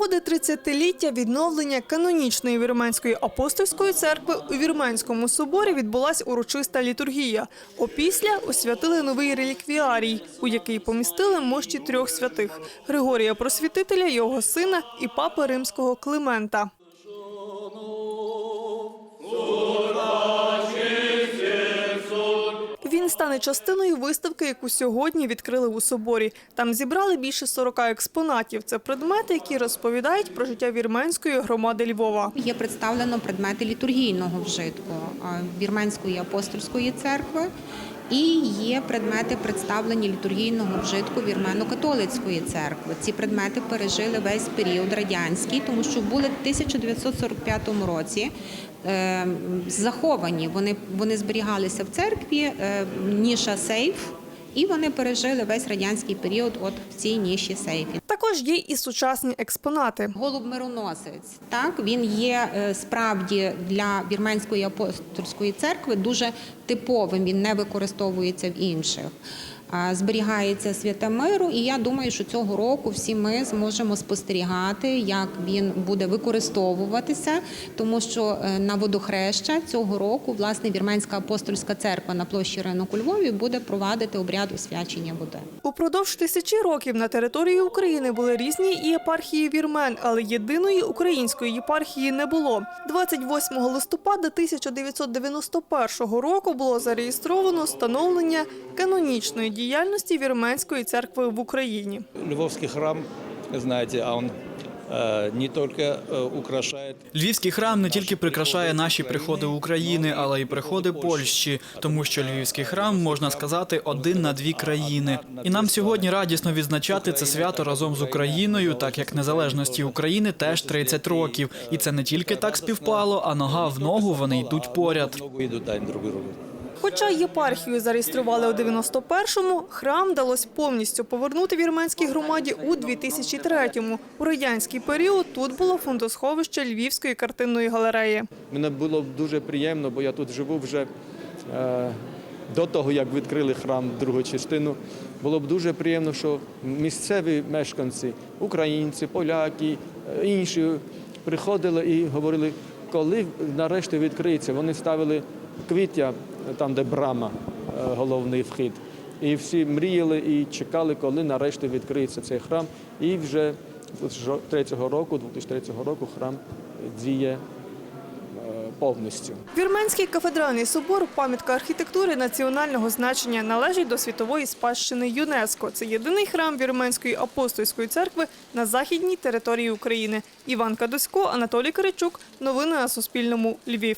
нагоди 30-ліття відновлення канонічної вірменської апостольської церкви у Вірменському соборі відбулася урочиста літургія. Опісля освятили новий реліквіарій, у який помістили мощі трьох святих – Григорія Просвітителя, його сина і папи римського Климента. Стане частиною виставки, яку сьогодні відкрили у соборі. Там зібрали більше 40 експонатів. Це предмети, які розповідають про життя вірменської громади Львова. Є представлено предмети літургійного вжитку Вірменської апостольської церкви. І є предмети, представлені літургійного вжитку Вірмено-католицької церкви. Ці предмети пережили весь період радянський, тому що були в 1945 році е, заховані. Вони, вони зберігалися в церкві, е, ніша сейф, і вони пережили весь радянський період от в цій ніші сейфі. Також є і сучасні експонати. Голуб мироносець, так він є е, справді для вірменської апостольської церкви дуже типовим. Він не використовується в інших. Зберігається свята миру, і я думаю, що цього року всі ми зможемо спостерігати, як він буде використовуватися, тому що е, на водохреща цього року власне вірменська апостольська церква на площі ринок у Львові буде провадити обряд освячення води. Упродовж тисячі років на території України були різні єпархії вірмен, але єдиної української єпархії не було. 28 листопада 1991 року було зареєстровано становлення канонічної діяльності вірменської церкви в Україні. Львовский храм, знаете, а он э, не только э, украшает Львівський храм не тільки прикрашає наші приходи України, але й приходи Польщі, тому що львівський храм можна сказати один на дві країни. І нам сьогодні радісно відзначати це свято разом з Україною, так як незалежності України теж 30 років. І це не тільки так співпало, а нога в ногу вони йдуть поряд. Хоча єпархію зареєстрували у 91-му, храм вдалося повністю повернути вірменській громаді у 2003-му. У радянський період тут було фондосховище Львівської картинної галереї. Мене було дуже приємно, бо я тут живу вже е, до того, як відкрили храм другу частину. Було б дуже приємно, що місцеві мешканці, українці, поляки, е, інші приходили і говорили, коли нарешті відкриється. Вони ставили квіття там, де брама, е, головний вхід. І всі мріяли і чекали, коли нарешті відкриється цей храм. І вже з 2003 року, 2003 року храм діє е, повністю. Вірменський кафедральний собор, пам'ятка архітектури національного значення, належить до світової спадщини ЮНЕСКО. Це єдиний храм Вірменської апостольської церкви на західній території України. Іван Кадусько, Анатолій Киричук. Новини на Суспільному. Львів.